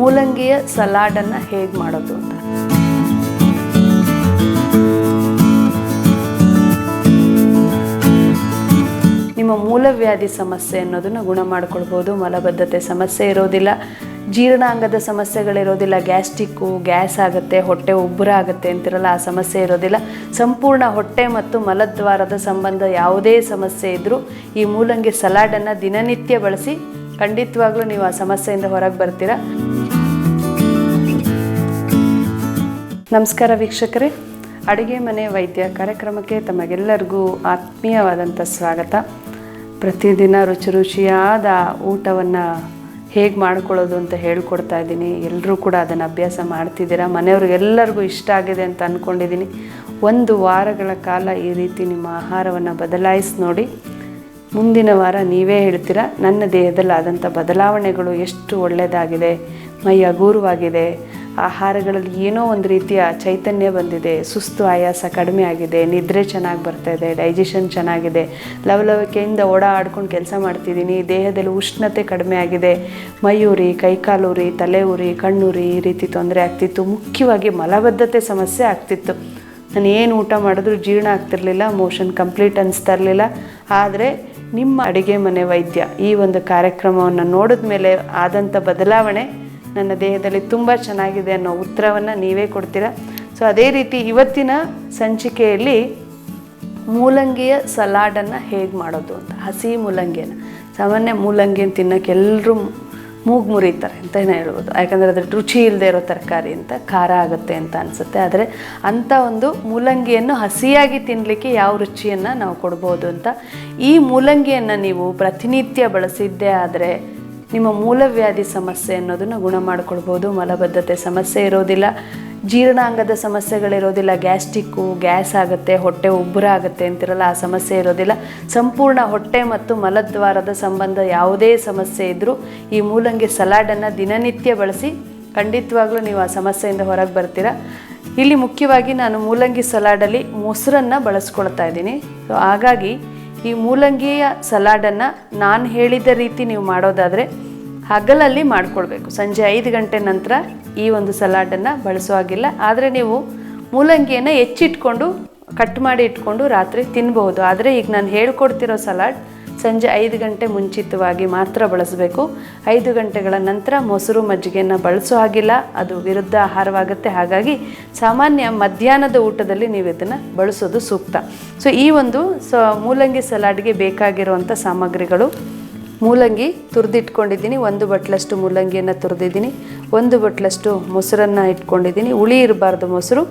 ಮೂಲಂಗಿಯ ಸಲಾಡನ್ನು ಹೇಗೆ ಮಾಡೋದು ಅಂತ. ನಿಮ್ಮ ಮೂಲವ್ಯಾಧಿ ಸಮಸ್ಯೆ ಅನ್ನೋದನ್ನು ಗುಣ ಮಾಡ್ಕೊಳ್ಬೋದು, ಮಲಬದ್ಧತೆ ಸಮಸ್ಯೆ ಇರೋದಿಲ್ಲ, ಜೀರ್ಣಾಂಗದ ಸಮಸ್ಯೆಗಳಿರೋದಿಲ್ಲ, ಗ್ಯಾಸ್ಟಿಕ್ಕು, ಗ್ಯಾಸ್ ಆಗುತ್ತೆ, ಹೊಟ್ಟೆ ಉಬ್ಬರ ಆಗುತ್ತೆ ಅಂತಿರಲ್ಲ, ಆ ಸಮಸ್ಯೆ ಇರೋದಿಲ್ಲ. ಸಂಪೂರ್ಣ ಹೊಟ್ಟೆ ಮತ್ತು ಮಲದ್ವಾರದ ಸಂಬಂಧ ಯಾವುದೇ ಸಮಸ್ಯೆ ಇದ್ದರೂ ಈ ಮೂಲಂಗಿ ಸಲಾಡನ್ನು ದಿನನಿತ್ಯ ಬಳಸಿ ಖಂಡಿತವಾಗ್ಲೂ ನೀವು ಆ ಸಮಸ್ಯೆಯಿಂದ ಹೊರಗೆ ಬರ್ತೀರಾ. ನಮಸ್ಕಾರ ವೀಕ್ಷಕರೇ. ಅಡುಗೆ ಮನೆ ವೈದ್ಯ ಕಾರ್ಯಕ್ರಮಕ್ಕೆ ತಮಗೆಲ್ಲರಿಗೂ ಆತ್ಮೀಯವಾದಂಥ ಸ್ವಾಗತ. ಪ್ರತಿದಿನ ರುಚಿ ರುಚಿಯಾದ ಊಟವನ್ನು ಹೇಗೆ ಮಾಡ್ಕೊಳ್ಳೋದು ಅಂತ ಹೇಳ್ಕೊಡ್ತಾ ಇದ್ದೀನಿ. ಎಲ್ಲರೂ ಕೂಡ ಅದನ್ನು ಅಭ್ಯಾಸ ಮಾಡ್ತಿದ್ದೀರಾ? ಮನೆಯವ್ರಿಗೆಲ್ಲರಿಗೂ ಇಷ್ಟ ಆಗಿದೆ ಅಂತ ಅಂದ್ಕೊಂಡಿದ್ದೀನಿ ಒಂದು ವಾರಗಳ ಕಾಲ ಈ ರೀತಿ ನಿಮ್ಮ ಆಹಾರವನ್ನು ಬದಲಾಯಿಸಿ ನೋಡಿ. ಮುಂದಿನ ವಾರ ನೀವೇ ಹೇಳ್ತೀರಾ? ನನ್ನ ದೇಹದಲ್ಲಿ ಆದಂಥ ಬದಲಾವಣೆಗಳು ಎಷ್ಟು ಒಳ್ಳೆಯದಾಗಿದೆ ಮೈ ಹಗೂರವಾಗಿದೆ ಆಹಾರಗಳಲ್ಲಿ ಏನೋ ಒಂದು ರೀತಿಯ ಚೈತನ್ಯ ಬಂದಿದೆ, ಸುಸ್ತು ಆಯಾಸ ಕಡಿಮೆ ಆಗಿದೆ, ನಿದ್ರೆ ಚೆನ್ನಾಗಿ ಬರ್ತಾ ಇದೆ ಡೈಜೆಷನ್ ಚೆನ್ನಾಗಿದೆ, ಲವಲವಿಕೆಯಿಂದ ಓಡಾಡ್ಕೊಂಡು ಕೆಲಸ ಮಾಡ್ತಿದ್ದೀನಿ, ದೇಹದಲ್ಲಿ ಉಷ್ಣತೆ ಕಡಿಮೆ ಆಗಿದೆ, ಮೈಯೂರಿ ಉರಿ ಕೈಕಾಲು ಉರಿ ತಲೆ ಉರಿ ಕಣ್ಣುರಿ ಈ ರೀತಿ ತೊಂದರೆ ಆಗ್ತಿತ್ತು, ಮುಖ್ಯವಾಗಿ ಮಲಬದ್ಧತೆ ಸಮಸ್ಯೆ ಆಗ್ತಿತ್ತು. ನಾನು ಏನು ಊಟ ಮಾಡಿದ್ರು ಜೀರ್ಣ ಆಗ್ತಿರಲಿಲ್ಲ ಮೋಷನ್ ಕಂಪ್ಲೀಟ್ ಅನಿಸ್ತಾ ಇರಲಿಲ್ಲ, ಆದರೆ ನಿಮ್ಮ ಅಡುಗೆ ಮನೆ ವೈದ್ಯ ಈ ಒಂದು ಕಾರ್ಯಕ್ರಮವನ್ನು ನೋಡಿದ ಮೇಲೆ ಆದಂಥ ಬದಲಾವಣೆ ನನ್ನ ದೇಹದಲ್ಲಿ ತುಂಬ ಚೆನ್ನಾಗಿದೆ ಅನ್ನೋ ಉತ್ತರವನ್ನು ನೀವೇ ಕೊಡ್ತೀರಾ? ಸೊ ಅದೇ ರೀತಿ ಇವತ್ತಿನ ಸಂಚಿಕೆಯಲ್ಲಿ ಮೂಲಂಗಿಯ ಸಲಾಡನ್ನು ಹೇಗೆ ಮಾಡೋದು ಅಂತ, ಹಸಿ ಮೂಲಂಗಿಯನ್ನು. ಸಾಮಾನ್ಯ ಮೂಲಂಗಿಯನ್ನು ತಿನ್ನೋಕ್ಕೆ ಎಲ್ಲರೂ ಮೂಗು ಮುರಿತಾರೆ ಅಂತಲೇ ಹೇಳ್ಬೋದು. ಯಾಕಂದರೆ ಅದ್ರ ರುಚಿ ಇಲ್ಲದೆ ಇರೋ ತರಕಾರಿ ಅಂತ ಖಾರ ಆಗುತ್ತೆ ಅಂತ ಅನಿಸುತ್ತೆ. ಆದರೆ ಅಂಥ ಒಂದು ಮೂಲಂಗಿಯನ್ನು ಹಸಿಯಾಗಿ ತಿನ್ನಲಿಕ್ಕೆ ಯಾವ ರುಚಿಯನ್ನು ನಾವು ಕೊಡ್ಬೋದು ಅಂತ ಈ ಮೂಲಂಗಿಯನ್ನು ನೀವು ಪ್ರತಿನಿತ್ಯ ಬಳಸಿದ್ದೇ ಆದರೆ ನಿಮ್ಮ ಮೂಲವ್ಯಾಧಿ ಸಮಸ್ಯೆ ಅನ್ನೋದನ್ನು ಗುಣ ಮಾಡ್ಕೊಳ್ಬೋದು, ಮಲಬದ್ಧತೆ ಸಮಸ್ಯೆ ಇರೋದಿಲ್ಲ, ಜೀರ್ಣಾಂಗದ ಸಮಸ್ಯೆಗಳಿರೋದಿಲ್ಲ ಗ್ಯಾಸ್ಟಿಕ್ಕು ಗ್ಯಾಸ್ ಆಗುತ್ತೆ, ಹೊಟ್ಟೆ ಉಬ್ಬರ ಆಗುತ್ತೆ ಅಂತಿರಲ್ಲ, ಆ ಸಮಸ್ಯೆ ಇರೋದಿಲ್ಲ. ಸಂಪೂರ್ಣ ಹೊಟ್ಟೆ ಮತ್ತು ಮಲದ್ವಾರದ ಸಂಬಂಧ ಯಾವುದೇ ಸಮಸ್ಯೆ ಇದ್ದರೂ ಈ ಮೂಲಂಗಿ ಸಲಾಡನ್ನು ದಿನನಿತ್ಯ ಬಳಸಿ ಖಂಡಿತವಾಗ್ಲೂ ನೀವು ಆ ಸಮಸ್ಯೆಯಿಂದ ಹೊರಗೆ ಬರ್ತೀರಾ. ಇಲ್ಲಿ ಮುಖ್ಯವಾಗಿ ನಾನು ಮೂಲಂಗಿ ಸಲಾಡಲ್ಲಿ ಮೊಸರನ್ನು ಬಳಸ್ಕೊಳ್ತಾ ಇದ್ದೀನಿ. ಸೊ ಹಾಗಾಗಿ ಈ ಮೂಲಂಗಿಯ ಸಲಾಡನ್ನು ನಾನು ಹೇಳಿದ ರೀತಿ ನೀವು ಮಾಡೋದಾದರೆ ಹಗಲಲ್ಲಿ ಮಾಡ್ಕೊಳ್ಬೇಕು. ಸಂಜೆ ಐದು ಗಂಟೆ ನಂತರ ಈ ಒಂದು ಸಲಾಡನ್ನು ಬಳಸೋ ಹಾಗಿಲ್ಲ. ಆದರೆ ನೀವು ಮೂಲಂಗಿಯನ್ನು ಹೆಚ್ಚಿಟ್ಕೊಂಡು, ಕಟ್ ಮಾಡಿ ಇಟ್ಕೊಂಡು ರಾತ್ರಿ ತಿನ್ಬಹುದು. ಆದರೆ ಈಗ ನಾನು ಹೇಳ್ಕೊಡ್ತಿರೋ ಸಲಾಡ್ ಸಂಜೆ ಐದು ಗಂಟೆ ಮುಂಚಿತವಾಗಿ ಮಾತ್ರ ಬಳಸಬೇಕು. ಐದು ಗಂಟೆಗಳ ನಂತರ ಮೊಸರು ಮಜ್ಜಿಗೆಯನ್ನು ಬಳಸೋ ಹಾಗಿಲ್ಲ. ಅದು ವಿರುದ್ಧ ಆಹಾರವಾಗುತ್ತೆ. ಹಾಗಾಗಿ ಸಾಮಾನ್ಯ ಮಧ್ಯಾಹ್ನದ ಊಟದಲ್ಲಿ ನೀವು ಇದನ್ನು ಬಳಸೋದು ಸೂಕ್ತ. ಸೊ ಈ ಒಂದು ಸ, ಮೂಲಂಗಿ ಸಲಾಡ್ಗೆ ಬೇಕಾಗಿರುವಂಥ ಸಾಮಗ್ರಿಗಳು. ಮೂಲಂಗಿ ತುರಿದಿಟ್ಕೊಂಡಿದ್ದೀನಿ. ಒಂದು ಬಟ್ಲಷ್ಟು ಮೂಲಂಗಿಯನ್ನು ತುರಿದಿದ್ದೀನಿ. ಒಂದು ಬಟ್ಲಷ್ಟು ಮೊಸರನ್ನು ಇಟ್ಕೊಂಡಿದ್ದೀನಿ. ಹುಳಿ ಇರಬಾರ್ದು ಮೊಸರು.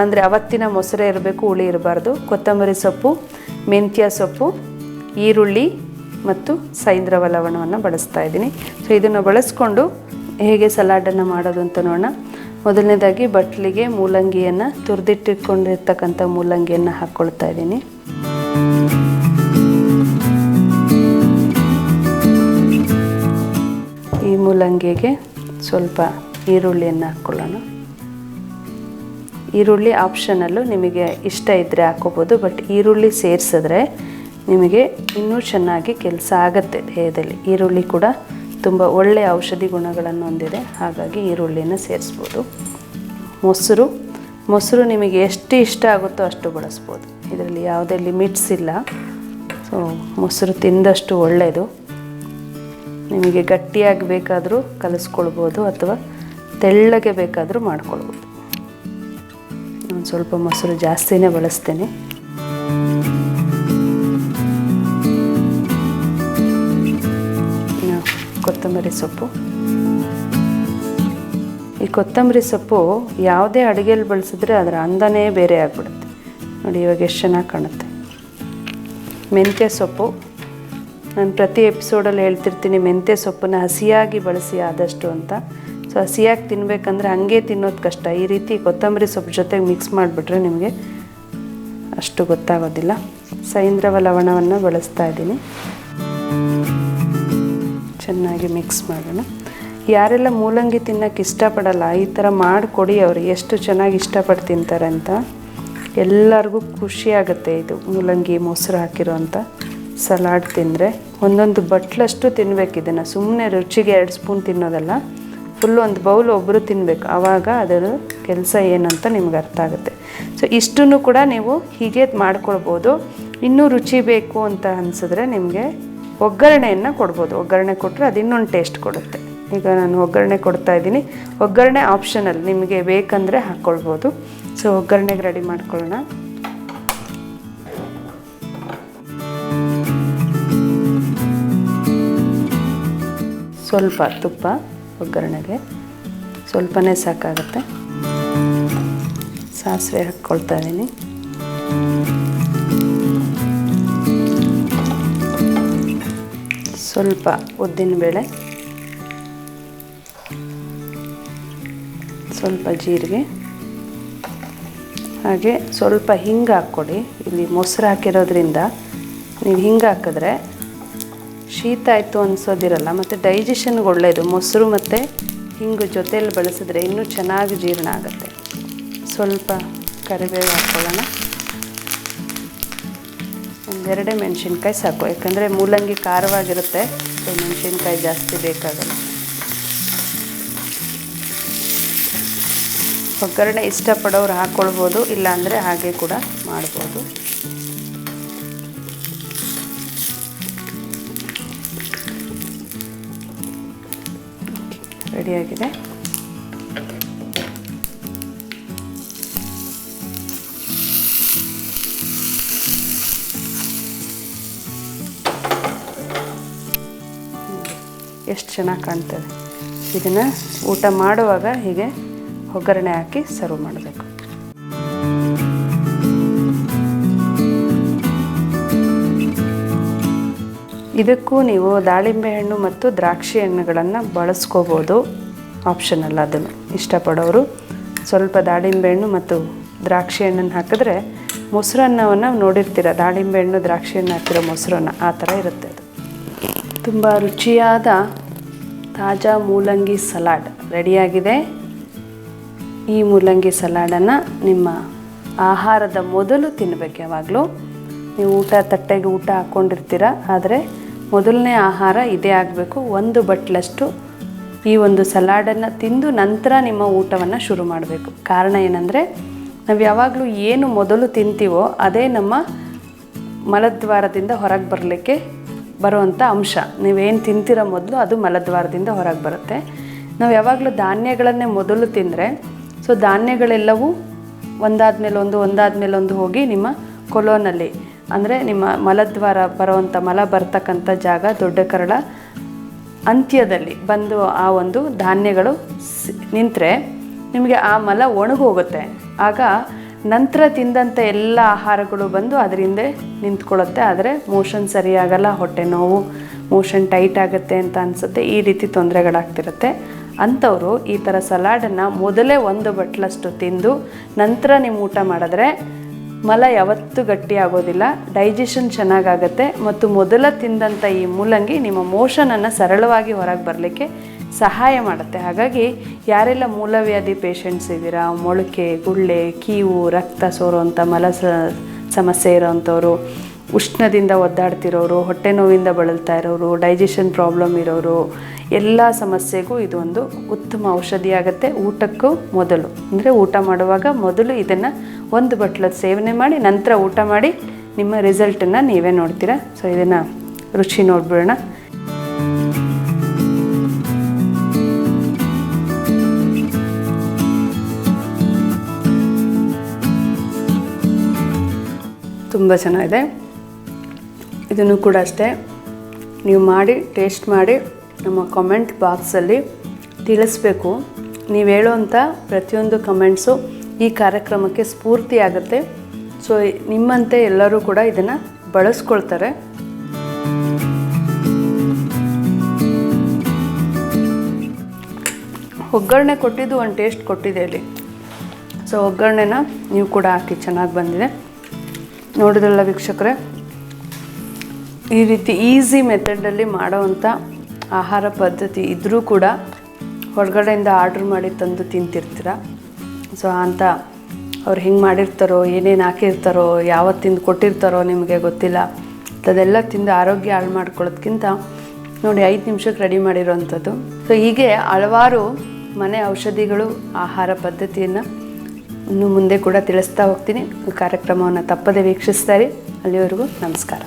ಅಂದರೆ ಅವತ್ತಿನ ಮೊಸರೇ ಇರಬೇಕು, ಹುಳಿ ಇರಬಾರ್ದು. ಕೊತ್ತಂಬರಿ ಸೊಪ್ಪು, ಮೆಂತ್ಯ ಸೊಪ್ಪು ಈರುಳ್ಳಿ ಮತ್ತು ಸೈಂದ್ರವ ಲವಣವನ್ನು ಬಳಸ್ತಾ ಇದ್ದೀನಿ. ಸೊ ಇದನ್ನು ಬಳಸ್ಕೊಂಡು ಹೇಗೆ ಸಲಾಡನ್ನು ಮಾಡೋದು ಅಂತ ನೋಡೋಣ. ಮೊದಲನೇದಾಗಿ ಬಟ್ಲಿಗೆ ಮೂಲಂಗಿಯನ್ನು ತುರಿದಿಟ್ಟಿಟ್ಕೊಂಡಿರ್ತಕ್ಕಂಥ ಮೂಲಂಗಿಯನ್ನು ಹಾಕ್ಕೊಳ್ತಾ ಇದ್ದೀನಿ. ಈ ಮೂಲಂಗಿಗೆ ಸ್ವಲ್ಪ ಈರುಳ್ಳಿಯನ್ನು ಹಾಕ್ಕೊಳ್ಳೋಣ. ಈರುಳ್ಳಿ ಆಪ್ಷನಲ್ಲು ನಿಮಗೆ ಇಷ್ಟ ಇದ್ದರೆ ಹಾಕೋಬೋದು ಬಟ್ ಈರುಳ್ಳಿ ಸೇರಿಸಿದ್ರೆ ನಿಮಗೆ ಇನ್ನೂ ಚೆನ್ನಾಗಿ ಕೆಲಸ ಆಗುತ್ತೆ ದೇಹದಲ್ಲಿ. ಈರುಳ್ಳಿ ಕೂಡ ತುಂಬ ಒಳ್ಳೆಯ ಔಷಧಿ ಗುಣಗಳನ್ನು ಹೊಂದಿದೆ. ಹಾಗಾಗಿ ಈರುಳ್ಳಿಯನ್ನು ಸೇರಿಸ್ಬೋದು. ಮೊಸರು ಮೊಸರು ನಿಮಗೆ ಎಷ್ಟು ಇಷ್ಟ ಆಗುತ್ತೋ ಅಷ್ಟು ಬಳಸ್ಬೋದು. ಇದರಲ್ಲಿ ಯಾವುದೇ ಲಿಮಿಟ್ಸ್ ಇಲ್ಲ. ಸೊ ಮೊಸರು ತಿಂದಷ್ಟು ಒಳ್ಳೆಯದು. ನಿಮಗೆ ಗಟ್ಟಿಯಾಗಿ ಬೇಕಾದರೂ ಕಲಿಸ್ಕೊಳ್ಬೋದು ಅಥವಾ ತೆಳ್ಳಗೆ ಬೇಕಾದರೂ ಮಾಡ್ಕೊಳ್ಬೋದು. ನಾನು ಸ್ವಲ್ಪ ಮೊಸರು ಜಾಸ್ತಿನೇ ಬಳಸ್ತೇನೆ. ಕೊತ್ತಂಬರಿ ಸೊಪ್ಪು. ಈ ಕೊತ್ತಂಬರಿ ಸೊಪ್ಪು ಯಾವುದೇ ಅಡುಗೆಯಲ್ಲಿ ಬಳಸಿದ್ರೆ ಅದರ ಅಂದನೇ ಬೇರೆ ಆಗಿಬಿಡುತ್ತೆ. ನೋಡಿ ಇವಾಗ ಎಷ್ಟು ಚೆನ್ನಾಗಿ ಕಾಣುತ್ತೆ. ಮೆಂತ್ಯ ಸೊಪ್ಪು. ನಾನು ಪ್ರತಿ ಎಪಿಸೋಡಲ್ಲಿ ಹೇಳ್ತಿರ್ತೀನಿ ಮೆಂತ್ಯ ಸೊಪ್ಪನ್ನು ಹಸಿಯಾಗಿ ಬಳಸಿ ಆದಷ್ಟು ಅಂತ. ಸೊ ಹಸಿಯಾಗಿ ತಿನ್ನಬೇಕಂದ್ರೆ ಹಾಗೆ ತಿನ್ನೋದು ಕಷ್ಟ. ಈ ರೀತಿ ಕೊತ್ತಂಬರಿ ಸೊಪ್ಪು ಜೊತೆಗೆ ಮಿಕ್ಸ್ ಮಾಡಿಬಿಟ್ರೆ ನಿಮಗೆ ಅಷ್ಟು ಗೊತ್ತಾಗೋದಿಲ್ಲ. ಸೈಂದ್ರವ ಲವಣವನ್ನು ಬಳಸ್ತಾ ಇದ್ದೀನಿ. ಚೆನ್ನಾಗಿ ಮಿಕ್ಸ್ ಮಾಡೋಣ. ಯಾರೆಲ್ಲ ಮೂಲಂಗಿ ತಿನ್ನೋಕ್ಕೆ ಇಷ್ಟಪಡಲ್ಲ, ಈ ಥರ ಮಾಡಿಕೊಡಿ ಅವರು, ಎಷ್ಟು ಚೆನ್ನಾಗಿ ಇಷ್ಟಪಟ್ಟು ತಿಂತಾರೆ ಅಂತ. ಎಲ್ಲರಿಗೂ ಖುಷಿಯಾಗುತ್ತೆ ಇದು, ಮೂಲಂಗಿ ಮೊಸರು ಹಾಕಿರೋಂಥ ಸಲಾಡ್ ತಿಂದರೆ ಒಂದೊಂದು ಬಟ್ಲಷ್ಟು ತಿನ್ಬೇಕು ಇದನ್ನು. ಸುಮ್ಮನೆ ರುಚಿಗೆ ಎರಡು ಸ್ಪೂನ್ ತಿನ್ನೋದಲ್ಲ ಫುಲ್ ಒಂದು ಬೌಲ್ ಒಬ್ಬರು ತಿನ್ನಬೇಕು ಆವಾಗ ಅದರ ಕೆಲಸ ಏನಂತ ನಿಮ್ಗೆ ಅರ್ಥ ಆಗುತ್ತೆ. ಸೊ ಇಷ್ಟನ್ನು ಕೂಡ ನೀವು ಹೀಗೆ ಮಾಡ್ಕೊಳ್ಬೋದು. ಇನ್ನೂ ರುಚಿ ಬೇಕು ಅಂತ ಅನಿಸಿದ್ರೆ ನಿಮಗೆ ಒಗ್ಗರಣೆಯನ್ನು ಕೊಡ್ಬೋದು. ಒಗ್ಗರಣೆ ಕೊಟ್ಟರೆ ಅದು ಇನ್ನೊಂದು ಟೇಸ್ಟ್ ಕೊಡುತ್ತೆ. ಈಗ ನಾನು ಒಗ್ಗರಣೆ ಕೊಡ್ತಾ ಇದ್ದೀನಿ. ಒಗ್ಗರಣೆ ಆಪ್ಷನಲ್ ನಿಮಗೆ ಬೇಕಂದರೆ ಹಾಕ್ಕೊಳ್ಬೋದು ಸೊ ಒಗ್ಗರಣೆಗೆ ರೆಡಿ ಮಾಡ್ಕೊಳ್ಳೋಣ. ಸ್ವಲ್ಪ ತುಪ್ಪ ಒಗ್ಗರಣೆಗೆ. ಸ್ವಲ್ಪನೇ ಸಾಕಾಗುತ್ತೆ. ಸಾಸಿವೆ ಹಾಕ್ಕೊಳ್ತಾ ಇದ್ದೀನಿ. ಸ್ವಲ್ಪ ಉದ್ದಿನಬೇಳೆ ಸ್ವಲ್ಪ ಜೀರಿಗೆ, ಹಾಗೆ ಸ್ವಲ್ಪ ಹಿಂಗೆ ಹಾಕ್ಕೊಡಿ. ಇಲ್ಲಿ ಮೊಸರು ಹಾಕಿರೋದ್ರಿಂದ ನೀವು ಹಿಂಗೆ ಹಾಕಿದ್ರೆ ಶೀತ ಆಯಿತು ಅನಿಸೋದಿರಲ್ಲ, ಮತ್ತು ಡೈಜೆಷನ್ಗೆ ಒಳ್ಳೆಯದು ಮೊಸರು ಮತ್ತು ಹಿಂಗು ಜೊತೆಯಲ್ಲಿ ಬಳಸಿದ್ರೆ ಇನ್ನೂ ಚೆನ್ನಾಗಿ ಜೀರ್ಣ ಆಗುತ್ತೆ. ಸ್ವಲ್ಪ ಕರಿಬೇವು ಹಾಕ್ಕೊಳ್ಳೋಣ ಒಂದೆರಡೇ ಮೆಣಸಿನ್ಕಾಯಿ ಸಾಕು, ಯಾಕಂದರೆ ಮೂಲಂಗಿ ಖಾರವಾಗಿರುತ್ತೆ, ಸೊ ಮೆಣಸಿನ್ಕಾಯಿ ಜಾಸ್ತಿ ಬೇಕಾಗಲ್ಲ. ಒಗ್ಗರಣೆ ಇಷ್ಟಪಡೋರು ಹಾಕ್ಕೊಳ್ಬೋದು ಇಲ್ಲಾಂದರೆ ಹಾಗೆ ಕೂಡ ಮಾಡ್ಬೋದು. ರೆಡಿಯಾಗಿದೆ ಎಷ್ಟು ಚೆನ್ನಾಗಿ ಕಾಣ್ತದೆ. ಇದನ್ನು ಊಟ ಮಾಡುವಾಗ ಹೀಗೆ ಒಗ್ಗರಣೆ ಹಾಕಿ ಸರ್ವ್ ಮಾಡಬೇಕು. ಇದಕ್ಕೂ ನೀವು ದಾಳಿಂಬೆ ಹಣ್ಣು ಮತ್ತು ದ್ರಾಕ್ಷಿ ಹಣ್ಣುಗಳನ್ನು ಬಳಸ್ಕೋಬೋದು. ಆಪ್ಷನಲ್ಲ ಅದನ್ನು. ಇಷ್ಟಪಡೋರು ಸ್ವಲ್ಪ ದಾಳಿಂಬೆ ಹಣ್ಣು ಮತ್ತು ದ್ರಾಕ್ಷಿ ಹಣ್ಣನ್ನು ಹಾಕಿದ್ರೆ ಮೊಸರನ್ನವನ್ನು ನೋಡಿರ್ತೀರ. ದಾಳಿಂಬೆ ಹಣ್ಣು, ದ್ರಾಕ್ಷಿ ಹಣ್ಣು ಹಾಕಿರೋ ಮೊಸರನ್ನ ಆ ಥರ ಇರುತ್ತೆ ಅದು. ತುಂಬ ರುಚಿಯಾದ ತಾಜಾ ಮೂಲಂಗಿ ಸಲಾಡ್ ರೆಡಿಯಾಗಿದೆ. ಈ ಮೂಲಂಗಿ ಸಲಾಡನ್ನು ನಿಮ್ಮ ಆಹಾರದ ಮೊದಲು ತಿನ್ನಬೇಕು ಯಾವಾಗಲೂ. ನೀವು ಊಟ ತಟ್ಟೆಗೆ ಊಟ ಹಾಕ್ಕೊಂಡಿರ್ತೀರ ಆದರೆ ಮೊದಲನೇ ಆಹಾರ ಇದೇ ಆಗಬೇಕು. ಒಂದು ಬಟ್ಲಷ್ಟು ಈ ಒಂದು ಸಲಾಡನ್ನು ತಿಂದು ನಂತರ ನಿಮ್ಮ ಊಟವನ್ನು ಶುರು ಮಾಡಬೇಕು. ಕಾರಣ ಏನಂದರೆ, ನಾವು ಯಾವಾಗಲೂ ಏನು ಮೊದಲು ತಿಂತೀವೋ, ಅದೇ ನಮ್ಮ ಮಲದ್ವಾರದಿಂದ ಹೊರಗೆ ಬರಲಿಕ್ಕೆ ಬರುವಂಥ ಅಂಶ. ನೀವೇನು ತಿಂತಿರೋ ಮೊದಲು ಅದು ಮಲದ್ವಾರದಿಂದ ಹೊರಗೆ ಬರುತ್ತೆ. ನಾವು ಯಾವಾಗಲೂ ಧಾನ್ಯಗಳನ್ನೇ ಮೊದಲು ತಿಂದರೆ, ಸೊ ಧಾನ್ಯಗಳೆಲ್ಲವೂ ಒಂದಾದ್ಮೇಲೆ ಒಂದು ಒಂದಾದ್ಮೇಲೆ ಒಂದು ಹೋಗಿ ನಿಮ್ಮ ಕೊಲೋನಲ್ಲಿ ಅಂದರೆ ನಿಮ್ಮ ಮಲದ್ವಾರ ಬರುವಂಥ ಮಲ ಬರ್ತಕ್ಕಂಥ ಜಾಗ ದೊಡ್ಡ ಕರಳ ಅಂತ್ಯದಲ್ಲಿ ಬಂದು ಆ ಒಂದು ಧಾನ್ಯಗಳು ನಿಂತರೆ ನಿಮಗೆ ಆ ಮಲ ಒಣಗೋಗುತ್ತೆ. ಆಗ ನಂತರ ತಿಂದಂಥ ಎಲ್ಲ ಆಹಾರಗಳು ಬಂದು ಅದರಿಂದ ನಿಂತ್ಕೊಳ್ಳುತ್ತೆ. ಆದರೆ ಮೋಷನ್ ಸರಿಯಾಗಲ್ಲ, ಹೊಟ್ಟೆ ನೋವು, ಮೋಷನ್ ಟೈಟ್ ಆಗುತ್ತೆ ಅಂತ ಅನಿಸುತ್ತೆ. ಈ ರೀತಿ ತೊಂದರೆಗಳಾಗ್ತಿರುತ್ತೆ. ಅಂಥವರು ಈ ಥರ ಸಲಾಡನ್ನು ಮೊದಲೇ ಒಂದು ಬಟ್ಲಷ್ಟು ತಿಂದು ನಂತರ ನೀವು ಊಟ ಮಾಡಿದ್ರೆ ಮಲ ಯಾವತ್ತೂ ಗಟ್ಟಿ ಆಗೋದಿಲ್ಲ, ಡೈಜೆಷನ್ ಚೆನ್ನಾಗಾಗತ್ತೆ. ಮತ್ತು ಮೊದಲ ತಿಂದಂಥ ಈ ಮೂಲಂಗಿ ನಿಮ್ಮ ಮೋಷನನ್ನು ಸರಳವಾಗಿ ಹೊರಗೆ ಬರಲಿಕ್ಕೆ ಸಹಾಯ ಮಾಡುತ್ತೆ. ಹಾಗಾಗಿ ಯಾರೆಲ್ಲ ಮೂಲವ್ಯಾಧಿ ಪೇಷಂಟ್ಸ್ ಇದ್ದೀರಾ, ಮೊಳಕೆ, ಗುಳ್ಳೆ, ಕೀವು, ರಕ್ತ ಸೋರುವಂಥ ಮಲ ಸಮಸ್ಯೆ ಇರೋವಂಥವ್ರು ಉಷ್ಣದಿಂದ ಒದ್ದಾಡ್ತಿರೋರು, ಹೊಟ್ಟೆ ನೋವಿಂದ ಬಳಲ್ತಾ ಇರೋರು ಡೈಜೆಷನ್ ಪ್ರಾಬ್ಲಮ್ ಇರೋರು, ಎಲ್ಲ ಸಮಸ್ಯೆಗೂ ಇದೊಂದು ಉತ್ತಮ ಔಷಧಿ ಆಗುತ್ತೆ. ಊಟಕ್ಕೂ ಮೊದಲು. ಅಂದರೆ ಊಟ ಮಾಡುವಾಗ ಮೊದಲು ಇದನ್ನು ಒಂದು ಬಟ್ಲದ ಸೇವನೆ ಮಾಡಿ, ನಂತರ ಊಟ ಮಾಡಿ ನಿಮ್ಮ ರಿಸಲ್ಟನ್ನು ನೀವೇ ನೋಡ್ತೀರಾ. ಸೊ ಇದನ್ನು ರುಚಿ ನೋಡ್ಬಿಡೋಣ. ತುಂಬ ಚೆನ್ನಾಗಿದೆ. ಇದನ್ನು ಕೂಡ ಅಷ್ಟೇ. ನೀವು ಮಾಡಿ ಟೇಸ್ಟ್ ಮಾಡಿ, ನಮ್ಮ ಕಮೆಂಟ್ ಬಾಕ್ಸಲ್ಲಿ ತಿಳಿಸ್ಬೇಕು. ನೀವು ಹೇಳುವಂಥ ಪ್ರತಿಯೊಂದು ಕಮೆಂಟ್ಸು ಈ ಕಾರ್ಯಕ್ರಮಕ್ಕೆ ಸ್ಫೂರ್ತಿ ಆಗುತ್ತೆ. ಸೊ ನಿಮ್ಮಂತೆ ಎಲ್ಲರೂ ಕೂಡ ಇದನ್ನು ಬಳಸ್ಕೊಳ್ತಾರೆ. ಒಗ್ಗರಣೆ ಕೊಟ್ಟಿದ್ದು ಒಂದು ಟೇಸ್ಟ್ ಕೊಟ್ಟಿದೆ ಇಲ್ಲಿ. ಸೊ ಒಗ್ಗರಣೆನ ನೀವು ಕೂಡ ಹಾಕಿ ಚೆನ್ನಾಗಿ ಬಂದಿದೆ. ನೋಡಿದ್ರಲ್ಲ ವೀಕ್ಷಕರೇ? ಈ ರೀತಿ ಈಸಿ ಮೆಥಡಲ್ಲಿ ಮಾಡೋವಂಥ ಆಹಾರ ಪದ್ಧತಿ ಇದ್ದರೂ ಕೂಡ ಹೊರಗಡೆಯಿಂದ ಆರ್ಡ್ರ್ ಮಾಡಿ ತಂದು ತಿಂತಿರ್ತೀರ? ಸೊ ಅಂತ ಅವ್ರು ಹೆಂಗೆ ಮಾಡಿರ್ತಾರೋ, ಏನೇನು ಹಾಕಿರ್ತಾರೋ ಯಾವತ್ತು ತಿಂದು ಕೊಟ್ಟಿರ್ತಾರೋ ನಿಮಗೆ ಗೊತ್ತಿಲ್ಲ. ಅದೆಲ್ಲ ತಿಂದು ಆರೋಗ್ಯ ಹಾಳು ಮಾಡ್ಕೊಳ್ಳೋದ್ಕಿಂತ ನೋಡಿ ಐದು ನಿಮಿಷಕ್ಕೆ ರೆಡಿ ಮಾಡಿರೋವಂಥದ್ದು ಸೊ ಹೀಗೆ ಹಲವಾರು ಮನೆ ಔಷಧಿಗಳು ಆಹಾರ ಪದ್ಧತಿಯನ್ನು ಇನ್ನು ಮುಂದೆ ಕೂಡ ತಿಳಿಸ್ತಾ ಹೋಗ್ತೀನಿ. ಕಾರ್ಯಕ್ರಮವನ್ನು ತಪ್ಪದೆ ವೀಕ್ಷಿಸ್ತಾರೆ ಅಲ್ಲಿವರೆಗೂ ನಮಸ್ಕಾರ.